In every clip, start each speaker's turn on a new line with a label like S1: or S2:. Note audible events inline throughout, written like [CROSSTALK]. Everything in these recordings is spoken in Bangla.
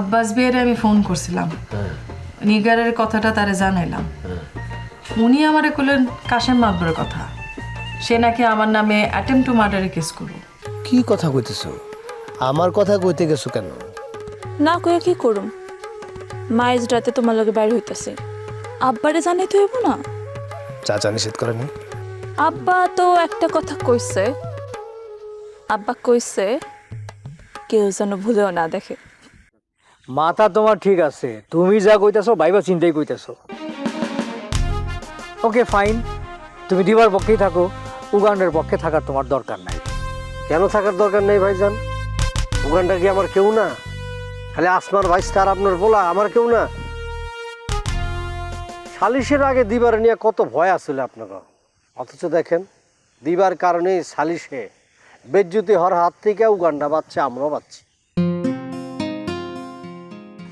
S1: আব্বাস বিয়ের আমি ফোন করছিলাম। নিগারের কথাটা তারে জানাইলাম। উনি আমারে কইলেন কাশেম মাকবরের কথা। সে নাকি আমার নামে অ্যাটেম্প টু মার্ডারে কেস করব।
S2: কি কথা কইতেছ? আমার কথা কইতে গেছো কেন?
S3: না কইয়া কি করুম? মায়ের রাতে তোমার লগে বাইরে হইতাছে। আব্বারে জানাইতে হইব না?
S2: চাচা নিষেধ করে করেনি?
S3: আব্বা তো একটা কথা কইছে। আব্বা কইছে কেউ যেন ভুলেও না দেখে।
S4: মাথা তোমার ঠিক আছে। তুমি যা কইতাছো, ভাইবা চিন্তাই কইতাছো। ওকে ফাইন তুমি দিবার পক্ষেই থাকো, উগান্ডের পক্ষে থাকার তোমার দরকার নাই।
S5: কেন থাকার দরকার নেই ভাইজান? উগান্ডা কি আমার কেউ না? খালি আসমার ভাই স্টার আপনার বলা আমার কেউ না? সালিশের আগে দিবার নিয়ে কত ভয় আসছিল আপনারা। অথচ দেখেন, দিবার কারণে সালিশে বেজ্জুতি হওয়ার হাত থেকে উগান্ডা বাচ্চা আমরাও পাচ্ছি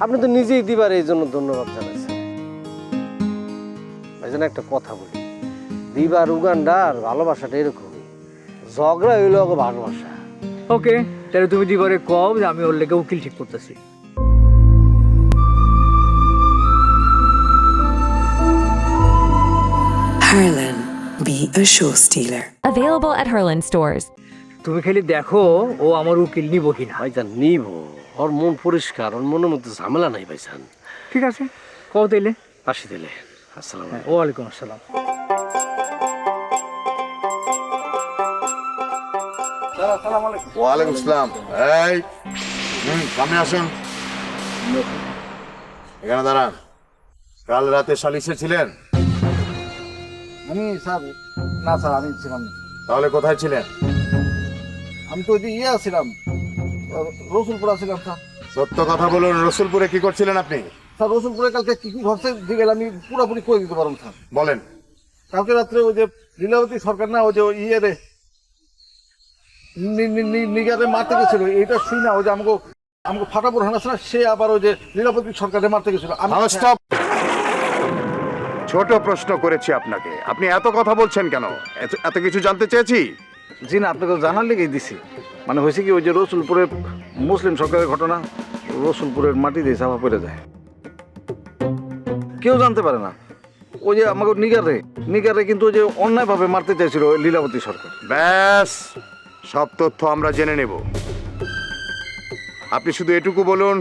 S5: আপনি তো নিজেই দিবার এই জন্য ধন্যবাদ জানাচ্ছেন। ভাইজান একটা কথা বলি। দিবার উগান্ডার ভালোবাসাটা এরকমই ঝগড়া হইল ওকে ভালোবাসা।
S4: ওকে তাহলে তুমি দিবারে কও যে আমি ওর লেগে উকিল ঠিক করতেছি।
S6: Harlan, be a show stealer.
S7: Available at Herland stores.
S4: তুমি খালি দেখো ও আমার উকিল নিব কিনা।
S5: ভাইজান নিব। ওর মন পরিষ্কার ওর মনের মধ্যে ঝামেলা নাই ভাই ভাইজান।
S4: ঠিক আছে। কও তাইলে?
S5: আসি দিলে আসসালাম
S4: ওয়ালাইকুম আসসালাম।
S8: ওয়ালাইকুম আসসালাম। এই হুম সামনে আসুন। এখানে দাঁড়ান। কাল রাতে সালিশে ছিলেন?
S9: আমি স্যার না স্যার আমি ছিলাম
S8: তাহলে কোথায় ছিলেন?
S9: আমি তো ওই ইয়ে ছিলাম রসুলপুরা ছিলাম স্যার
S8: সত্য কথা বলুন রসুলপুরে কি করছিলেন আপনি?
S9: স্যার রসুলপুরে কালকে কি কি ঘটছে দিকে আমি পুরোপুরি করে দিতে পারব স্যার।
S8: বলেন।
S9: কালকে রাত্রে ওই যে লীলাবতী সরকার না ওই যে ওই ইয়ে রে নি- নি- নি- নিগারে মারতে গেছিল এটা শুই না ওই যে আমাকে আমাকে ফাটাপুর হানাসনা সে আবার ওই যে লীলাবতী সরকারে মারতে গেছিল। আমি
S8: ছোট প্রশ্ন করেছি আপনাকে। আপনি এত কথা বলছেন কেন? এত- এত কিছু জানতে চেয়েছি?
S9: জি না আপনাকে জানার লেগেই দিছি। মানে হয়েছে কি ওই যে রসুলপুরের মুসলিম সরকারের ঘটনা রসুলপুরের মাটি দিয়ে চাপা পড়ে যায়। কেউ জানতে পারে না। ওই যে আমাকে নিগারে নিগারে কিন্তু ওই যে অন্যায়ভাবে মারতে চাইছিল ওই লীলাবতী সরকার।
S8: ব্যাস সব তথ্য আমরা জেনে নেব। আপনি শুধু এটুকু বলুন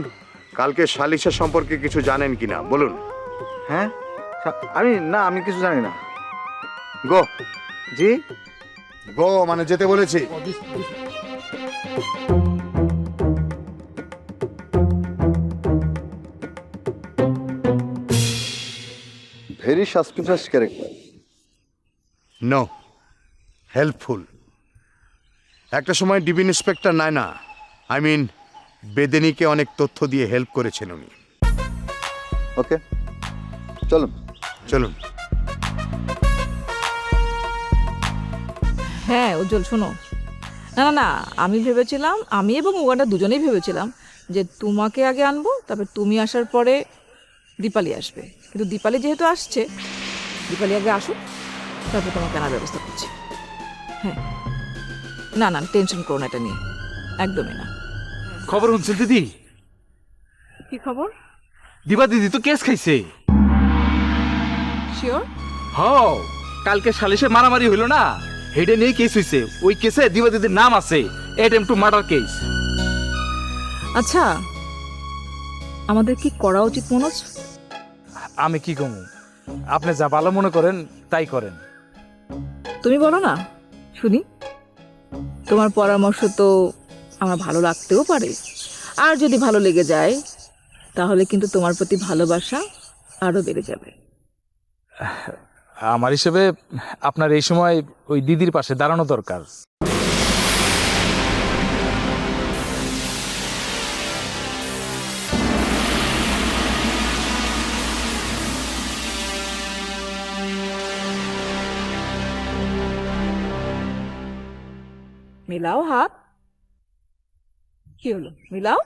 S8: কালকে সালিশা সম্পর্কে কিছু জানেন কি না? বলুন।
S9: হ্যাঁ? আমি না আমি কিছু জানি না।
S8: গো।
S9: জি?
S8: গো মানে যেতে বলেছি।
S9: Very suspicious character
S8: no helpful একটা সময় DB inspector Nayna I mean বেদেনিকে অনেক তথ্য দিয়ে হেল্প করেছেন উনি।
S9: ওকে চলুন।
S8: চলুন।
S10: হ্যাঁ উজ্জ্বল শোনো। না না না আমি ভেবেছিলাম আমি এবং উগান্ডা দুজনেই ভেবেছিলাম যে তোমাকে আগে আনব তারপর তুমি আসার পরে দীপালি আসবে। কিন্তু দীপালি যেহেতু আসছে দীপালি আগে আসুক তারপর তোমাকে আনার ব্যবস্থা করছি। হ্যাঁ। না না টেনশন করো না এটা নিয়ে। একদমই না।
S11: খবর শুনছেন দিদি?
S10: কি খবর?
S11: দিবা দিদি তো কেস খাইছে।
S10: শিওর
S11: হ কালকে সালিশে মারামারি হইল না? হেডে নিয়ে কেস হইছে। ওই কেসে দিবা দিদির নাম আছে এটেম টু মার্ডার কেস
S10: আচ্ছা আমাদের কি করা উচিত মনোজ?
S11: আমি কি কমু? আপনি যা ভালো মনে করেন তাই করেন।
S10: তুমি বলো না শুনি। তোমার পরামর্শ তো আমার ভালো লাগতেও পারে। আর যদি ভালো লেগে যায় তাহলে কিন্তু তোমার প্রতি ভালোবাসা আরও বেড়ে যাবে। [LAUGHS]
S11: আমার হিসেবে আপনার এই সময় ওই দিদির পাশে দাঁড়ানো দরকার।
S10: মিলাও হাত। কি হলো? মিলাও?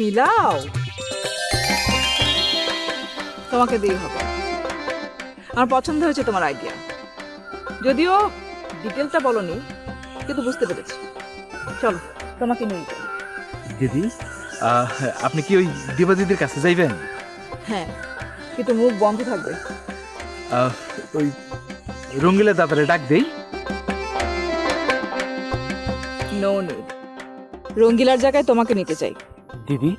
S10: মিলাও। তোমাকে দিয়ে হবে। আমার পছন্দ হয়েছে তোমার আইডিয়া যদিও ডিটেলটা বলনি কিন্তু বুঝতে পেরেছি। চলো তোমাকে নিয়ে যাই।
S11: দিদি আপনি কি ওই দিবা দিদির কাছে যাইবেন?
S10: হ্যাঁ কিন্তু মুখ বন্ধ থাকবে।
S11: ওই রঙ্গিলা দাদারে ডাক দেই।
S10: নো নিড রঙ্গিলার জায়গায় তোমাকে নিতে চাই।
S11: দিদি,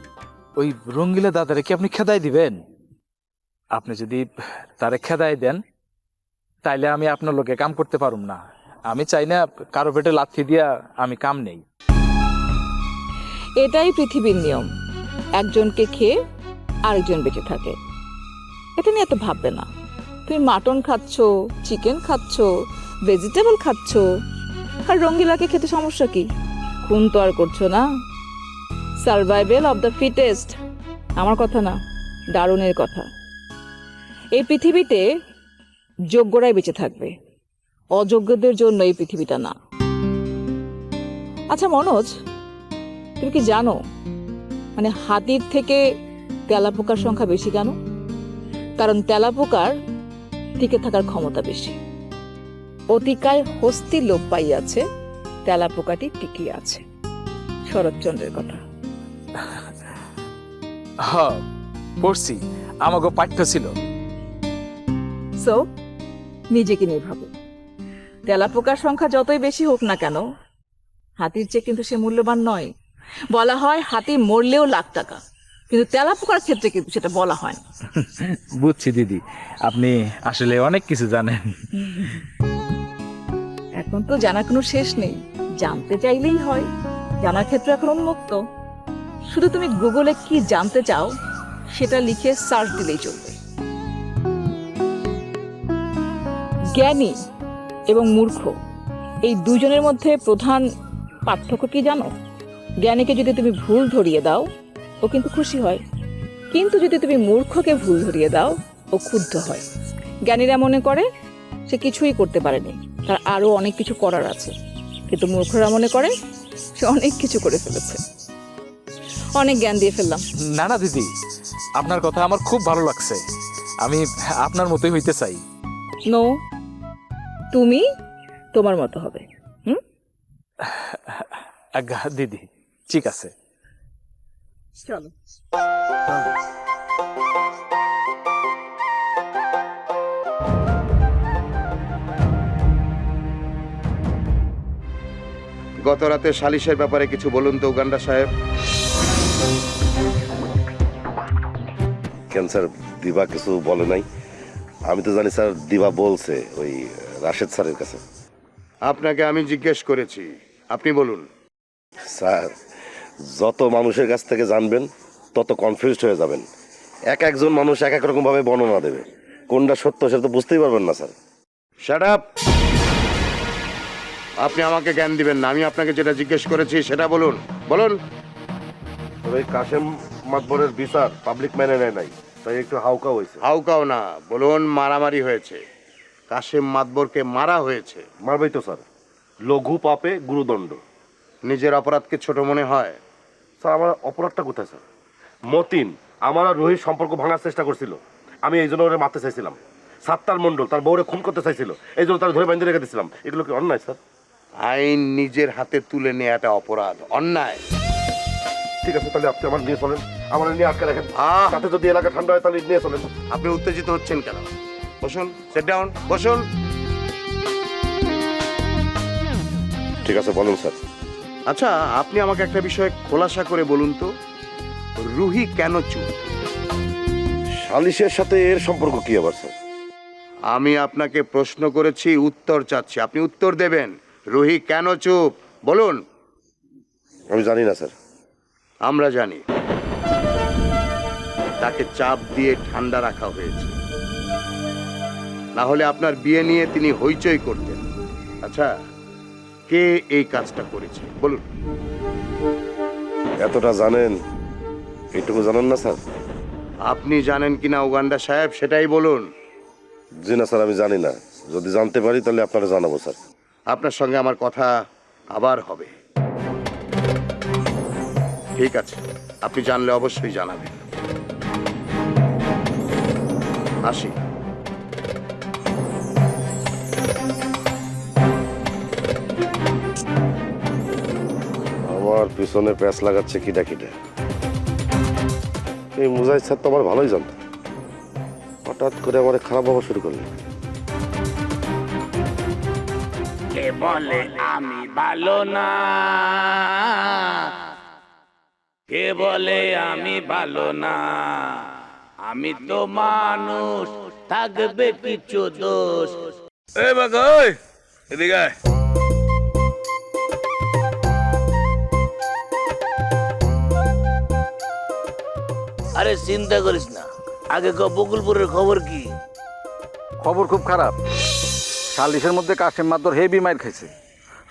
S11: ওই রঙ্গিলা দাদারে কি আপনি খেদাই দিবেন? আপনি যদি তারে খেদাই দেন, তাইলে আমি আপনার লোকে কাম করতে পারুম না। আমি চাই না কারও পেটে লাথি দিয়া আমি কাম নেই।
S10: এটাই পৃথিবীর নিয়ম। একজনকে খেয়ে আরেকজন বেঁচে থাকে। এটা নিয়ে এত ভাববে না। তুমি মাটন খাচ্ছ, চিকেন খাচ্ছ ভেজিটেবল খাচ্ছ, আর রঙ্গিলাকে খেতে সমস্যা কি? খুন তো আর করছ না। Survival of the fittest. আমার কথা না, দারুণের কথা। এই পৃথিবীতে যোগ্যরাই বেঁচে থাকবে। অযোগ্যদের জন্য এই পৃথিবীটা না। আচ্ছা মনোজ, তুমি কি জানো মানে হাতির থেকে তেলাপোকার সংখ্যা বেশি কেন? কারণ তেলাপোকার টিকে থাকার ক্ষমতা বেশি। অতিকায় হস্তি লোপ পাইয়াছে, তেলাপোকাটি টিকিয়ে আছে। শরৎচন্দ্রের কথা।
S11: হ পড়ছি। আমাকে পাঠ্য ছিল।
S10: সো নিজেকে নিয়ে ভাবো। তেলাপোকার সংখ্যা যতই বেশি হোক না কেন হাতির চেয়ে কিন্তু সে মূল্যবান নয়। বলা হয় হাতি মরলেও লাখ টাকা কিন্তু তেলাপোকার ক্ষেত্রে কিন্তু সেটা বলা হয় না।
S11: বুঝছি দিদি আপনি আসলে অনেক কিছু জানেন।
S10: এখন তো জানা কোনো শেষ নেই। জানতে চাইলেই হয় জানার ক্ষেত্র এখন উন্মুক্ত। শুধু তুমি গুগলে কি জানতে চাও, সেটা লিখে সার্চ দিলেই চলবে। জ্ঞানী এবং মূর্খ, এই দুজনের মধ্যে প্রধান পার্থক্য কি জানো? জ্ঞানীকে যদি তুমি ভুল ধরিয়ে দাও, ও কিন্তু খুশি হয়। কিন্তু যদি তুমি মূর্খকে ভুল ধরিয়ে দাও, ও ক্ষুব্ধ হয়। জ্ঞানীরা মনে করে, সে কিছুই করতে পারেনি। তার আরও অনেক কিছু করার আছে। কিন্তু মূর্খরা মনে করে, সে অনেক কিছু করে ফেলেছে। অনেক জ্ঞান দিয়ে ফেললাম।
S11: না না দিদি আপনার কথা আমার খুব ভালো লাগছে। আমি আপনার মতোই হইতে চাই।
S10: নো তুমি তোমার মতো হবে হুম?
S11: আজ্ঞা দিদি ঠিক আছে।
S10: চলো।
S8: গত রাতে সালিশের ব্যাপারে কিছু বলুন তো উগান্ডা সাহেব।
S12: কেন স্যার দিবা কিছু বলে নাই। আমি তো জানি স্যার দিবা বলছে ওই রাশেদ স্যারের কাছে।
S8: আপনাকে আমি জিজ্ঞেস করেছি। আপনি বলুন।
S12: স্যার যত মানুষের কাছ থেকে জানবেন তত কনফিউজড হয়ে যাবেন। এক একজন মানুষ এক এক রকমভাবে বর্ণনা দেবে। কোনটা সত্য সেটা তো বুঝতেই পারবেন না স্যার।
S8: শাট আপ আপনি আমাকে জ্ঞান দিবেন না। আমি আপনাকে যেটা জিজ্ঞেস করেছি সেটা বলুন। বলুন।
S12: ওই কাশেম মাতবরের বিচার পাবলিক মেনে নেয় নাই তাই একটু হাউকা হয়েছে।
S8: হাউকাও না বলুন মারামারি হয়েছে। কাশেম মাতবরকে মারা হয়েছে।
S12: মারবেই তো স্যার। লঘু পাপে গুরুদণ্ড।
S8: নিজের অপরাধকে ছোট মনে হয়?
S12: স্যার আমার অপরাধটা কোথায় স্যার? মতিন আমার আর রোহিত সম্পর্ক ভাঙার চেষ্টা করছিল। আমি এই জন্য ওরে মারতে চাইছিলাম। সাত্তার মণ্ডল তার বউরে খুন করতে চাইছিল। এই জন্য তার ধরে বাইন্ধে রেখে দিয়েছিলাম। এগুলো কি অন্যায় স্যার?
S8: আইন নিজের হাতে তুলে নেওয়াটা অপরাধ অন্যায়।
S12: ঠিক আছে তাহলে আপনি আমার নিয়ে চলেন। আমার নিয়ে আটকে রাখেন।
S8: আহ!
S12: তাতে যদি এলাকা ঠান্ডা হয় তাহলে নিয়ে চলেন।
S8: আপনি উত্তেজিত হচ্ছেন কেন? বসুন সেট ডাউন বসুন।
S12: ঠিক আছে বলুন স্যার।
S8: আচ্ছা আপনি আমাকে একটা বিষয়ে খোলাসা করে বলুন তো। রুহি কেন চুপ?
S12: সালিশের সাথে এর সম্পর্ক কি আবার স্যার?
S8: আমি আপনাকে প্রশ্ন করেছি উত্তর চাচ্ছি। আপনি উত্তর দেবেন রুহি কেন চুপ? বলুন।
S12: আমি জানি না স্যার।
S8: আমরা জানি। তাকে চাপ দিয়ে ঠান্ডা রাখা হয়েছে। না হলে আপনার বিয়ে নিয়ে তিনি হইচই করতেন। আচ্ছা কে এই কাজটা করেছে? বলুন।
S12: এতটা জানেন? এইটুকু জানেন না স্যার?
S8: আপনি জানেন কিনা উগান্ডা সাহেব? সেটাই বলুন।
S12: জি না স্যার আমি জানি না। যদি জানতে পারি তাহলে আপনারা জানাব স্যার।
S8: আপনার সঙ্গে আমার কথা আবার হবে। ঠিক আছে আপনি জানলে অবশ্যই জানাবেন। আসি।
S12: আমার পিছনে প্যাঁচ লাগাচ্ছে কিডা কিডা। এই মুজাহিদ স্যার তো আমার ভালোই জানত। হঠাৎ করে আমার খারাপ হওয়া শুরু করলেন।
S13: কে বলে আমি ভালো না? কে বলে আমি ভালো না? আমি তো মানুষ থাকবে কিছু দোষ। এই বাবা এদিকে আরে চিন্তা করিস না আগে ক বকুলপুরের খবর কি?
S9: খবর খুব খারাপ। সালিশের মধ্যে কাশেম মাদ্দর হেভি মাইর খাইছে।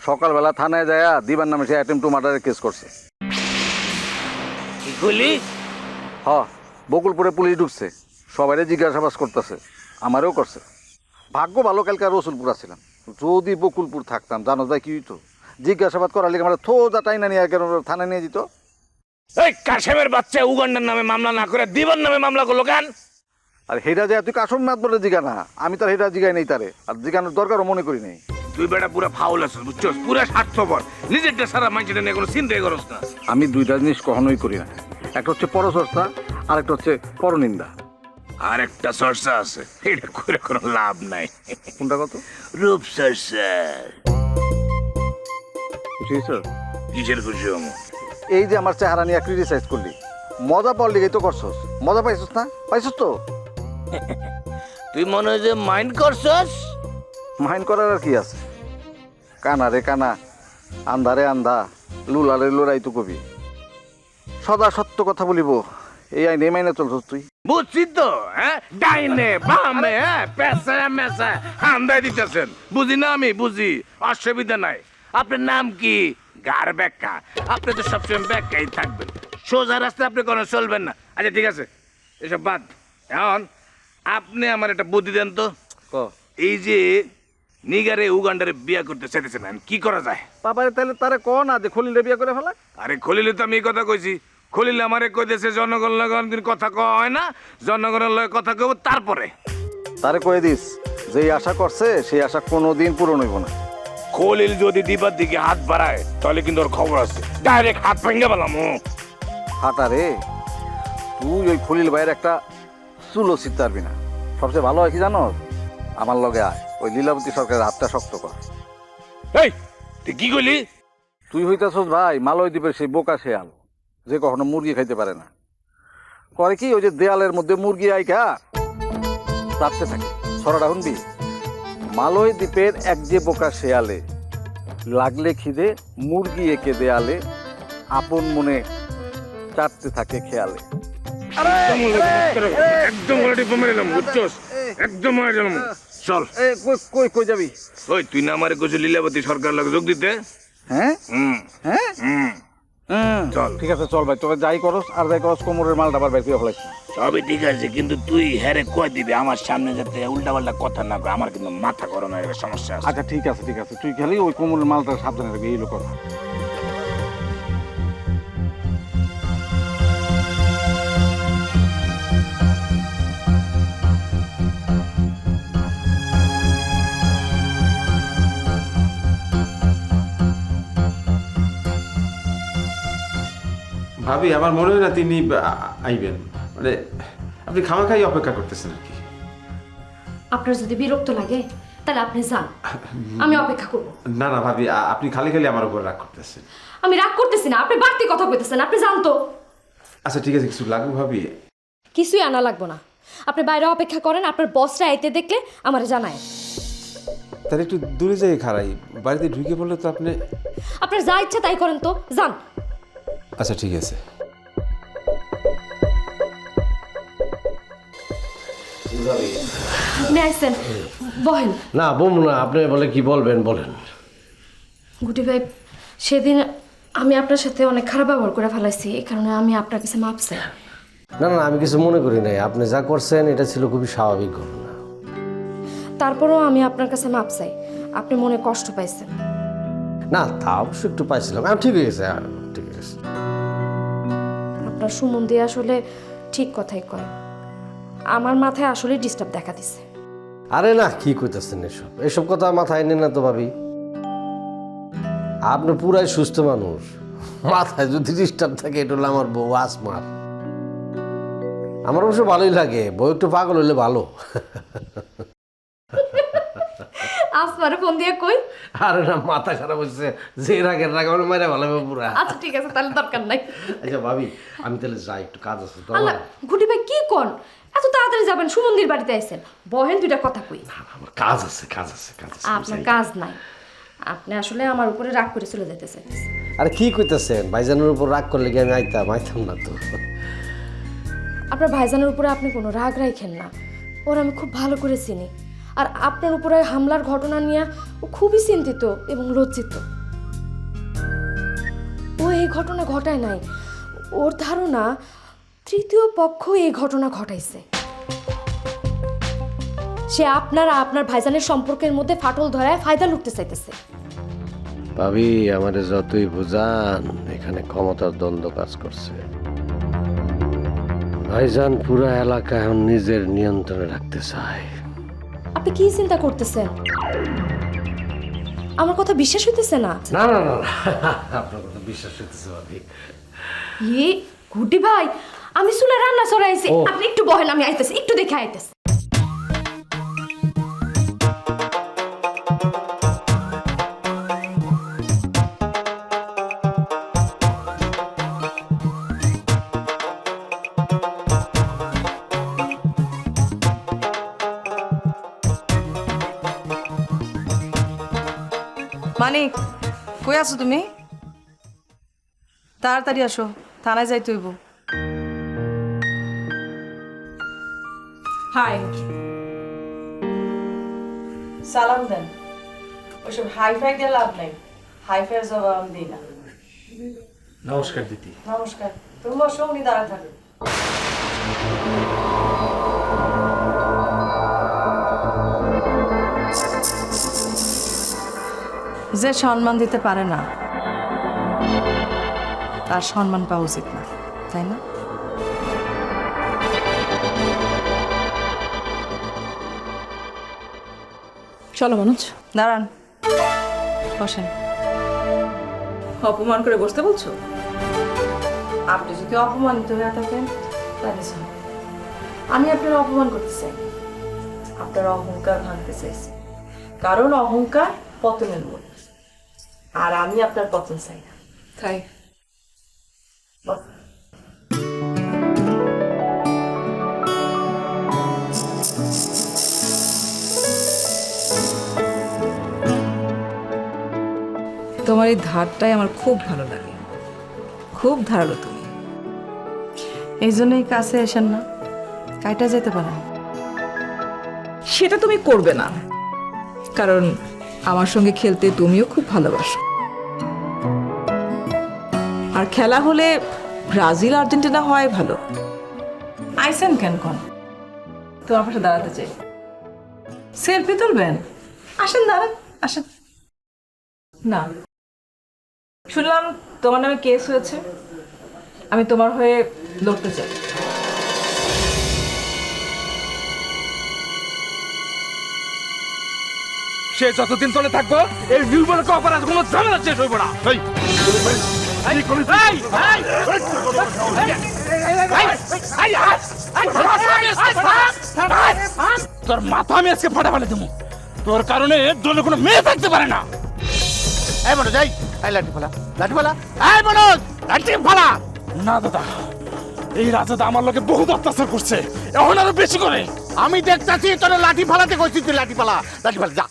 S9: সকালবেলা থানায় যায় দিবার নামে সে অ্যাটেম্প টু মার্ডারের কেস করছে।
S13: কি করলি
S9: হ। বকুলপুরে পুলিশ ঢুকছে। সবাই জিজ্ঞাসাবাস করতেছে। আমারও করছে। ভাগ্য ভালো কালকে আর রসুলপুর আসছিলাম যদি বকুলপুর থাকতাম জানো যায় কি হইতো? জিজ্ঞাসাবাদ করার লিগে আমার থো যা টাইনা নিয়ে কেন থানায় নিয়ে যেত?
S13: এই কাশেমের বাচ্চা উগান্ডার নামে মামলা না করে দিবার নামে মামলা করল কেন?
S9: আর হেরা যায় তুই কাসম মাত বলে জিগা না। আমি তার হেরা জিগাই নেই তারে। আর জিগানোর দরকারও মনে করি নেই।
S13: তুই বেটা পুরো ফাউল আছিস বুঝছস? পুরো স্বার্থপর। নিজেরটা সারা নিয়ে কোনো চিন্তাই করস না।
S9: আমি দুইটা জিনিস কখনোই করি না। একটা হচ্ছে পরচর্চা আর একটা হচ্ছে পরনিন্দা।
S13: আর একটা চর্চা আছে এটা করে কোনো লাভ নাই।
S9: কোনটা কত?
S13: রূপ চর্চা? কিসের খুশি হমো
S9: এই যে আমার চেহারা নিয়ে ক্রিটিসাইজ করলি মজা পাওয়ার লিগেই তো করছস। মজা পাইছস না? পাইছস তো? [LAUGHS]
S13: তুই মনে হয় যে মাইন্ড করছস?
S9: মাইন্ড করার আর কি আছে? কানা রে কানা আন্ধারে আন্ধা লুলারে লুরাই তো কবি। সদা সত্য কথা বলিব এই আইনে মাইনে চলছস তুই।
S13: বুঝছি তো হ্যাঁ? ডাইনে বামে হ্যাঁ? পেশা মেশা হান্দাই দিতেছেন। বুঝি না আমি? বুঝি। অসুবিধা নাই। আপনার নাম কি? গার ব্যাখ্যা। আপনি তো সবসময় ব্যাখ্যাই থাকবেন। সোজা রাস্তায় আপনি কোনো চলবেন না। আচ্ছা ঠিক আছে। এসব বাদ। এখন আপনি আমার একটা বুদ্ধি দেন তো।
S9: ক?
S13: এই যে নিগারে উগান্ডারে বিয়া করতে চাইতেছেন কি করা যায়?
S9: বাবারে তাহলে তারে ক না যে খলিলে বিয়া করে ফেলা
S13: আরে খলিলে তো আমি এই কথা কইছি। খলিলে আমারে কইতেছে জনগণ লগে অনেকদিন কথা কওয়া হয় না জনগণের লগে কথা কব তারপরে।
S9: তারে কয়ে দিস যেই আশা করছে সেই আশা কোনোদিন পূরণ হইব না।
S13: খলিল যদি দিবার দিকে হাত বাড়ায় তাহলে কিন্তু ওর খবর আছে। ডাইরেক্ট হাত ভেঙে পেলাম
S9: হাটা রে তুই ওই খলিল ভাইয়ের একটা চুলো ছিটতে পারবি না। সবচেয়ে ভালো হয় কি জানো? আমার লগে আয় ওই লীলাবতী সরকারের হাতটা শক্ত কর।
S13: এই তুই কি কইলি?
S9: তুই হইতাছস ভাই মালয় দ্বীপের সেই বোকা শেয়াল। যে কখনো মুরগি খাইতে পারে না। করে কি ওই যে দেয়ালের মধ্যে মুরগি আইকা চাপতে থাকে। সরাটা শুনবি? মালয় দ্বীপের এক যে বোকা শেয়ালে লাগলে খিদে মুরগি এঁকে দেয়ালে আপন মনে চাটতে থাকে খেয়ালে।
S13: একদম একদম চল।
S9: কই কই যাবি?
S13: ওই তুই না আমারে কইছিস লীলাবতী সরকার লগে যোগ দিতে?
S9: হ্যাঁ? হ্যাঁ? হ্যাঁ
S13: চল।
S9: ঠিক আছে চল ভাই তোকে যাই করস আর যাই করস কোমরের মালটা আবার বের করে ফেলাইস
S13: সবই ঠিক আছে কিন্তু তুই হেরে কয় দিবি? আমার সামনে যাতে উল্টা পাল্টা কথা না কয় আমার কিন্তু মাথা গরম হয়ে সমস্যা আছে।
S9: আচ্ছা ঠিক আছে ঠিক আছে। তুই খালি ওই কোমরের মালটা সাবধানে রাখবি এই লোক
S14: ভাবি আমার মনে হয় না তিনি আইবেন। মানে আপনি খামাখাই অপেক্ষা করতেছেন আর কি।
S15: আপনার যদি বিরক্ত লাগে তাহলে আপনি যান। আমি অপেক্ষা করব।
S14: না না ভাবি আপনি খালি খালি আমার উপর রাগ করতেছেন।
S15: আমি রাগ করতেছি না আপনি বাড়তি কথা কইতেছেন আপনি যান তো।
S14: আচ্ছা ঠিক আছে কিছু লাগবে ভাবি?
S15: কিছুই আনা লাগবো না। আপনি বাইরে অপেক্ষা করেন আপনার বসরা আইতে দেখলে আমার জানায়।
S14: তাহলে একটু দূরে যাই খারাই বাড়িতে ঢুকে পড়লে তো আপনি
S15: আপনার যা ইচ্ছা তাই করেন তো যান।
S14: আচ্ছা ঠিক আছে।
S15: আপনি আইসেন বহেন।
S2: না না আপনি বলে কি বলবেন বলেন।
S15: গুটি ভাই সেদিন আমি আপনার সাথে অনেক খারাপ ব্যবহার করে ফেলাইছি এই কারণে আমি আপনার কাছে মাপ চাই।
S2: না না আমি কিছু মনে করি নাই। আপনি যা করছেন এটা ছিল খুবই স্বাভাবিক ঘটনা।
S15: তারপরেও আমি আপনার কাছে মাপ চাই। আপনি মনে কষ্ট পাইছেন।
S2: না তা অবশ্য একটু পাইছিলাম। ঠিক আছে ঠিক আছে।
S15: আপনার সুমন্দি আসলে ঠিক কথাই কয়। আমার মাথায় আসলে ডিস্টার্ব দেখা দিছে।
S2: আরে না, কি কইতেছেন এসব? এসব কথা মাথায় নেন না তো ভাবি। আপনি পুরাই সুস্থ মানুষ। মাথায় যদি ডিস্টার্ব থাকে, এটা হলো আমার বউ আসমার। আমার অবশ্য ভালোই লাগে। বউ একটু পাগল হলে ভালো।
S15: আসমারে ফোন দিয়ে কই?
S2: আরে না মাথা খারাপ হচ্ছে যে রাগের রাগ আমার মায়েরা ভালো পুরা।
S15: আচ্ছা ঠিক আছে তাহলে দরকার নাই।
S2: আচ্ছা ভাবি আমি তাহলে যাই একটু কাজ আছে তো
S15: আল্লাহ গুটি ভাই কি কোন? এত তাড়াতাড়ি যাবেন সুমন্দির বাড়িতে আইছেন। বহেন দুইটা কথা কই।
S2: আমার কাজ আছে কাজ আছে কাজ আছে
S15: আপনার কাজ নাই। আপনি আসলে আমার উপরে রাগ করে চলে যেতে চাইতেছেন।
S2: আরে কি কইতেছেন? ভাইজানের উপর রাগ করলে কি আমি আইতাম? আইতাম না তো।
S15: আপনার ভাইজানের উপরে আপনি কোনো রাগ রাখেন না। ওর আমি খুব ভালো করে চিনি। আর আপনার উপরে হামলার ঘটনা নিয়ে ও খুবই চিন্তিত এবং লজ্জিত। ও এই ঘটনা ঘটায় নাই। ওর ধারণা, তৃতীয় পক্ষ এই ঘটনা ঘটাইছে। সে আপনার আপনার ভাইজানের সম্পর্কের মধ্যে ফাটল ধরায় ফায়দা লুটতে চাইতেছে।
S2: ভাবি, আমারে যতই বুঝান, এখানে ক্ষমতার দ্বন্দ্ব কাজ করছে। ভাইজান পুরো এলাকা এখন নিজের নিয়ন্ত্রণে রাখতে চায়।
S15: আপনি কি চিন্তা করতেছেন? আমার কথা বিশ্বাস হইতেছে না?
S2: না না না [LAUGHS] আপনার কথা বিশ্বাস হইতেছে ভাবি।
S15: ই গুটি ভাই আমি শুনে রান্না চড়াইছি। আপনি একটু বহেন আমি আইতেছি একটু দেখে আইতেছি।
S1: আছো তুমি? তাড়াতাড়ি আসো থানায় যাই তৈব হাই। সালাম দেন। ওইসব হাইফাই দিয়ে লাভ নাই। হাইফাই জবাব আমি দিই না।
S11: নমস্কার দিদি।
S1: নমস্কার। তুমি বসো উনি দাঁড়ায় থাকবে যে সম্মান দিতে পারে না তার সম্মান পাওয়া উচিত না তাই না?
S10: চলো মনোজ।
S1: দাঁড়ান। বসেন।
S10: অপমান করে বসতে বলছো?
S1: আপনি যদি অপমানিত হয়ে থাকেন তাহলে আমি আপনার অপমান করতে চাই। আপনার অহংকার ভাঙতে চাইছি। কারণ অহংকার পতনের মূল। আর আমি আপনার পতন চাই না।
S10: তাই? তোমার এই ধারটাই আমার খুব ভালো লাগে। খুব ধারালো তুমি।
S1: এই জন্যই কাছে এসেন না। কাইটা যেতে পারেন।
S10: সেটা তুমি করবে না। কারণ আমার সঙ্গে খেলতে তুমিও খুব ভালোবাসো। আর খেলা হলে ব্রাজিল, আর্জেন্টিনা হয় ভালো।
S1: আইসেন কেন কোন? তোমার পাশে দাঁড়াতে চাই। সেলফি তুলবেন? আসেন, দাঁড়ান, আসেন। না। শুনলাম তোমার নামে কেস হয়েছে। আমি তোমার হয়ে লড়তে চাই।
S13: সে যতদিন চলে থাকব এই নির্ভর অপরাধ কোনো ঝামেলা শেষ হইব না এই, এই, এই, এই, এই, তোর মাথা আমি আজকে ফাটা ফেলে দেবো তোর কারণে দলে কোনো মেয়ে থাকতে পারে না এই মনোজ এই এই লাঠি ফেলা লাঠি ফেলা এই মনোজ লাঠি ফেলা না দাদা এই রাজাদা আমার লোকে বহুত অত্যাচার করছে এখন আরও বেশি করে আমি দেখতাছি তোর লাঠি ফালাতে কইছি তুই লাঠি ফালা লাঠি ফালা যা